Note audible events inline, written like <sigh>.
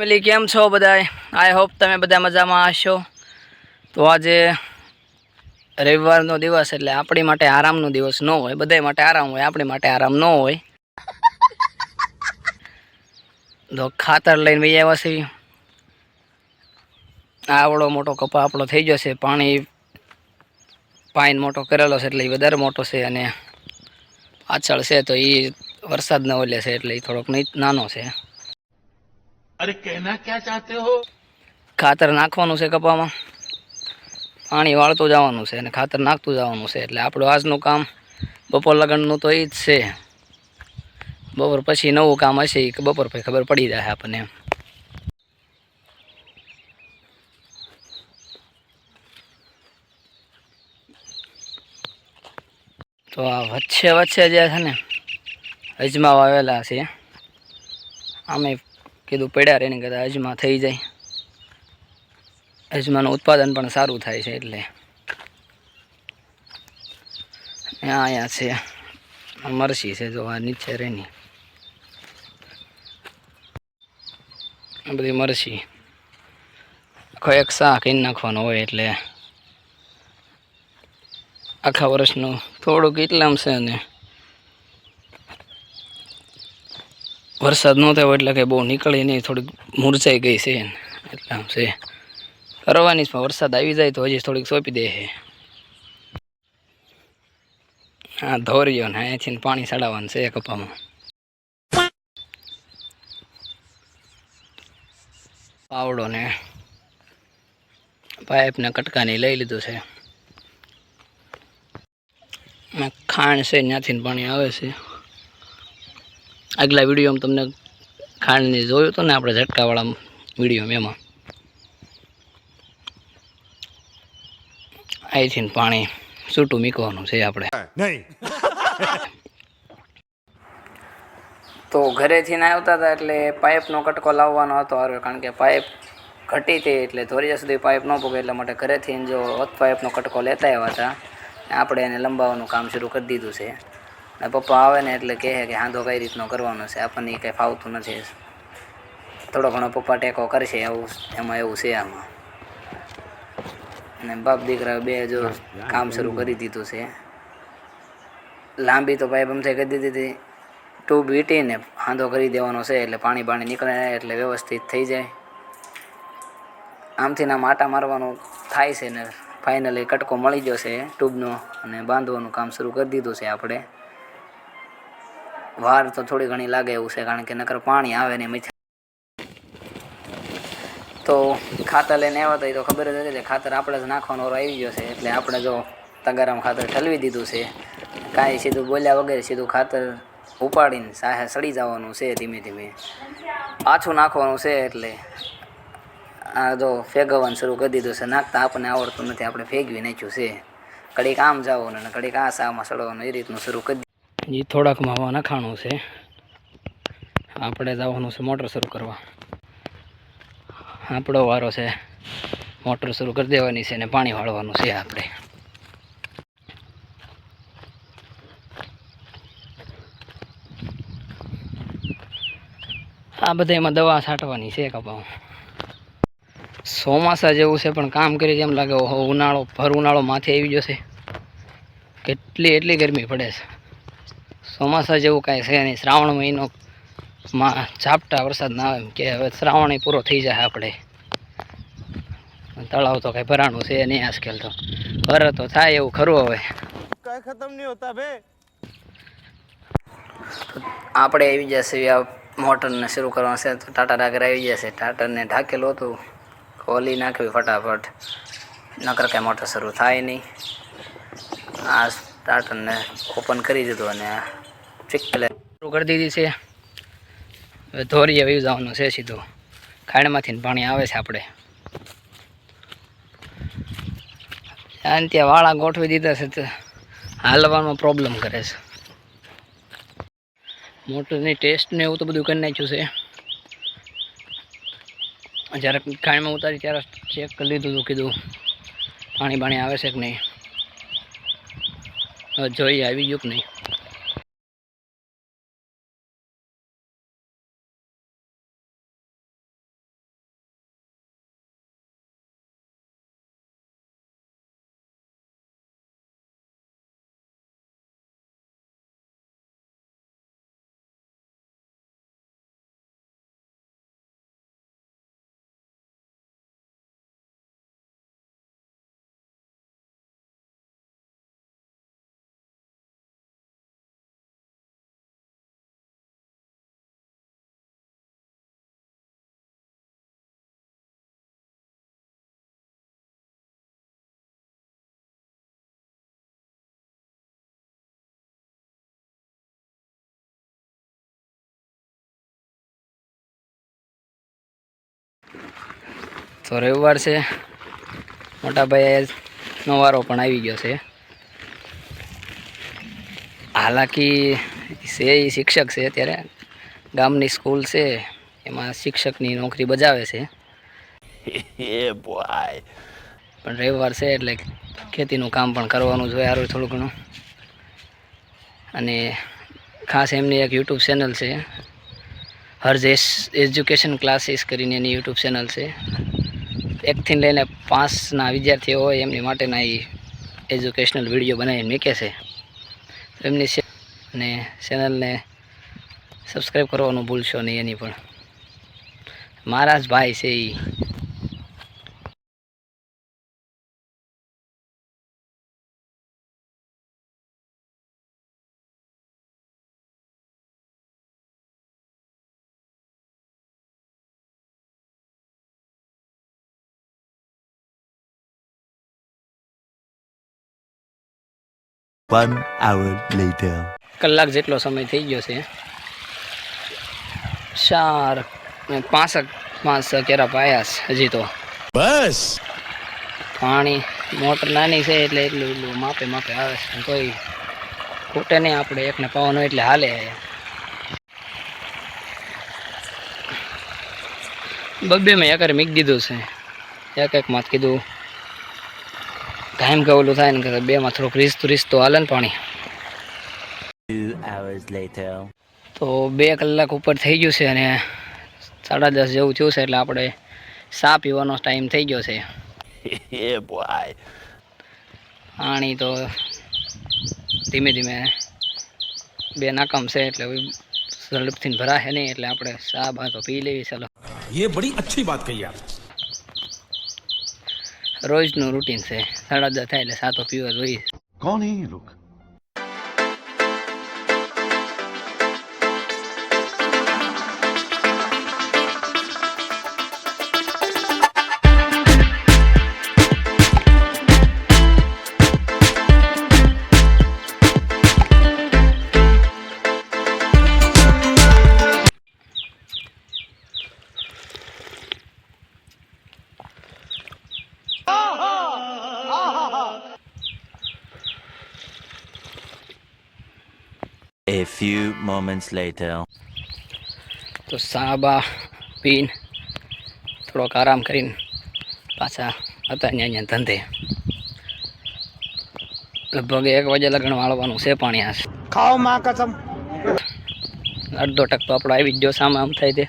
Family કેમ છો બધાય? આઈ હોપ તમે બધા મજામાં હશો. તો આજે રવિવારનો દિવસ એટલે આપણી માટે આરામનો દિવસ ન હોય બધા માટે આરામ હોય, આપણી માટે આરામ ન હોય. તો ખાતર લઈને વહી આવ્યા છીએ. આવડો મોટો કપા આપણો થઈ ગયો છે, પાણી પાઈન મોટો કરેલો છે એટલે એ વધારે મોટો છે અને પાછળ છે તો એ વરસાદના ઓલે છે એટલે એ થોડોક નાનો છે. अरे कहना क्या चाहते हो ખાતર નાખવાનું છે કપામાં પાણી વાળતું જવાનું છે અને ખાતર નાખતું જવાનું છે એટલે આપણું આજનું કામ બપોર લગનનું તો એ જ છે બપોર પછી નવું કામ હશે એ બપોર પછી ખબર પડી જાય આપણને એમ તો આ વચ્ચે વચ્ચે જે છે ને અજમા વાવેલા છે આમે કીધું પડ્યા રહીને કદાચ અજમા થઈ જાય. અજમાનું ઉત્પાદન પણ સારું થાય છે એટલે. ને અહીંયા છે. મરસી છે, જો આ નીચે રેની આ બધી મરસી. આખો એક શાક એ નાખવાનો હોય એટલે. આખા વર્ષનું થોડુંક એટલામ છે ને. વરસાદ ન થયો એટલે કે બહુ નીકળી નહીં, થોડીક મૂરઝાઈ ગઈ છે. એટલે આમ છે. કરવાની પણ વરસાદ આવી જાય તો હજી થોડીક સોંપી દે છે. હા ધોર્યો ને અહીંયાથી પાણી ચડાવવાનું છે કપામાં. પાવડો ને પાઇપને કટકાની લઈ લીધું છે. ખાણ છે, ત્યાંથી પાણી આવે છે. આગલા વિડીયોમાં તમને ખાંડની જોયું હતું ને આપણે ઝટકાવાળા વિડીયોમાં એમાં. અહીંથી ને પાણી છૂટું મીકવાનું છે આપણે. તો ઘરેથી ના આવતા હતા એટલે પાઇપનો કટકો લાવવાનો હતો હારો કારણ કે પાઇપ ઘટી હતી એટલે ધોરિયા સુધી પાઇપ ન પૂગે એટલા માટે ઘરેથી જો હોત પાઇપનો કટકો લેતા આવ્યા હતા. આપણે એને લંબાવવાનું કામ શરૂ કરી દીધું છે. અને પપ્પા આવે ને એટલે કહે કે હાંધો કઈ રીતનો કરવાનો છે? આપણને એ કંઈ ફાવતું નથી થોડો ઘણો પપ્પા ટેકો કરશે એવું એમાં એવું છે આમાં. અને બાપ દીકરા બે જો કામ શરૂ કરી દીધું છે. લાંબી તો પાઇપ અમથે કરી દીધી હતી. ટ્યુબ વીટીને હાંધો કરી દેવાનો છે એટલે પાણી પાણી નીકળે એટલે વ્યવસ્થિત થઈ જાય. આમથી નામ આટા મારવાનું થાય છે ને ફાઇનલી કટકો મળી જશે ટ્યુબનો અને બાંધવાનું કામ શરૂ કરી દીધું છે આપણે. વાર તો થોડી ઘણી લાગે એવું છે, કારણ કે નકર પાણી આવે ને મીઠા તો ખાતર લઈને આવ્યા હતા તો ખબર જ કે ખાતર આપણે જ નાખવાનો આવી ગયો છે, એટલે આપણે જો તગારામ ખાતર ઠલવી દીધું છે. કાંઈ સીધું બોલ્યા વગર સીધું ખાતર ઉપાડીને સાહે સડી જવાનું છે ધીમે ધીમે. પાછું નાખવાનું છે એટલે આ જો ફેગવવાનું શરૂ કરી દીધું છે, નાખતા આપણને આવડતું નથી, આપણે ફેગવી નાખ્યું છે. કડીક આમ જવાનું અને કડીક આ સામાં સડવાનું, એ રીતનું શરૂ કરી એ થોડાકમાં હવા નખાણું છે. આપણે જવાનું છે મોટર શરૂ કરવા. આપણો વારો છે મોટર શરૂ કરી દેવાની છે ને પાણી વાળવાનું છે આપણે. આ બધા એમાં દવા છાંટવાની છે કપાઉ ચોમાસા જેવું છે પણ કામ કરી એમ લાગે ઉનાળો, ભર ઉનાળો માથે આવી જશે કેટલી, એટલી ગરમી પડે છે. ચોમાસા જેવું કાંઈ છે નહીં. શ્રાવણ મહિનો માં ઝાપટા વરસાદ ના આવે એમ કે હવે શ્રાવણ પૂરો થઈ જાય આપણે. તળાવ તો કઈ ભરાણું છે નહીં આજકાલ તો. ભરે તો થાય એવું ખરું હવે. કઈ ખતમ નહીં હોતા ભે આપણે આવી જશે આ મોટરને શરૂ કરવાનું છે. તો ટાટા ડાગર આવી જશે ટાટરને ઢાકેલું હતું. ખોલી નાખ્યું ફટાફટ. નકર કાંઈ મોટર શરૂ થાય નહીં. આ ટાટરને ઓપન કરી દીધું અને આ ચીકલે શરૂ કરી દીધી છે. હવે ધોરીએ વહી જવાનું છે સીધું. ખાંડમાંથી પાણી આવે છે આપણે. અને ત્યાં વાળા ગોઠવી દીધા છે તો હાલવામાં પ્રોબ્લેમ કરે છે. મોટરની ટેસ્ટ ને એવું તો બધું કરી નાખ્યું છે. જ્યારે ખાણીમાં ઉતારી ત્યારે ચેક કરી લીધું હતું, કીધું પાણી બાણી આવે છે કે નહીં. હવે જોઈએ, આવી ગયું કે નહીં. તો રવિવાર છે. મોટા ભાઈ નો વારો પણ આવી ગયો છે. હાલાકી છે એ શિક્ષક છે અત્યારે. ગામની સ્કૂલ છે એમાં શિક્ષકની નોકરી બજાવે છે. <laughs> પણ રવિવાર છે એટલે ખેતીનું કામ પણ કરવાનું જોઈએ સારું થોડું ઘણું અને ખાસ એમની એક યુટ્યુબ ચેનલ છે. હરજેશ એજ્યુકેશન ક્લાસીસ કરીને એની યુટ્યુબ ચેનલ છે. એકથી લઈને પાંચના વિદ્યાર્થીઓ હોય એમની માટેના એ એજ્યુકેશનલ વીડિયો બનાવીને મૂકે છે. એમની ને ચેનલને સબસ્ક્રાઈબ કરવાનું ભૂલશો નહીં એની પણ. મારા જ ભાઈ છે એ One hour later. કલાક જેટલો સમય થઈ ગયો છે. ચાર પાસઠ પાંચ કેરા પાયા છે હજી તો. બસ. પાણી મોટર નાની છે એટલે એટલું એટલું માપે માપે આવે છે. કોઈ તોય ખૂટે નહીં આપણે એકને પાવાનું એટલે હાલે. બબ્બે મેં એકરે મીક દીધું છે. એક એક માથ કીધું. કાયમ કે ઓલું થાય ને કે બેમાં થોડુંક રીસતું રીસતું હાલે ને પાણી Two hours later. તો બે કલાક ઉપર થઈ ગયું છે અને સાડા દસ જેવું થયું છે એટલે આપણે ચા પીવાનો ટાઈમ થઈ ગયો છે <laughs> yeah, boy. પાણી તો ધીમે ધીમે બે નાકામ છે એટલે હવે ઝડપથી ભરાશે નહીં એટલે આપણે ચા બા તો પી લેવી ચાલો ये बड़ी अच्छी बात कही आप રોજનું રૂટીન છે. સાડા દસ થાય એટલે સાતો પીવર રોઈ કોણ હે A few moments later. તો સાબા પીન થોડોક આરામ કરીને પાછા હતા અહીંયા ત્યાં ધંધે. લગભગ એક વાગે લગ્ન વાળવાનું છે પાણી આ ખાઓ માં કસમ. અડધો ટક તો આપણો આવી જ ગયો સામે આમ થાય તે.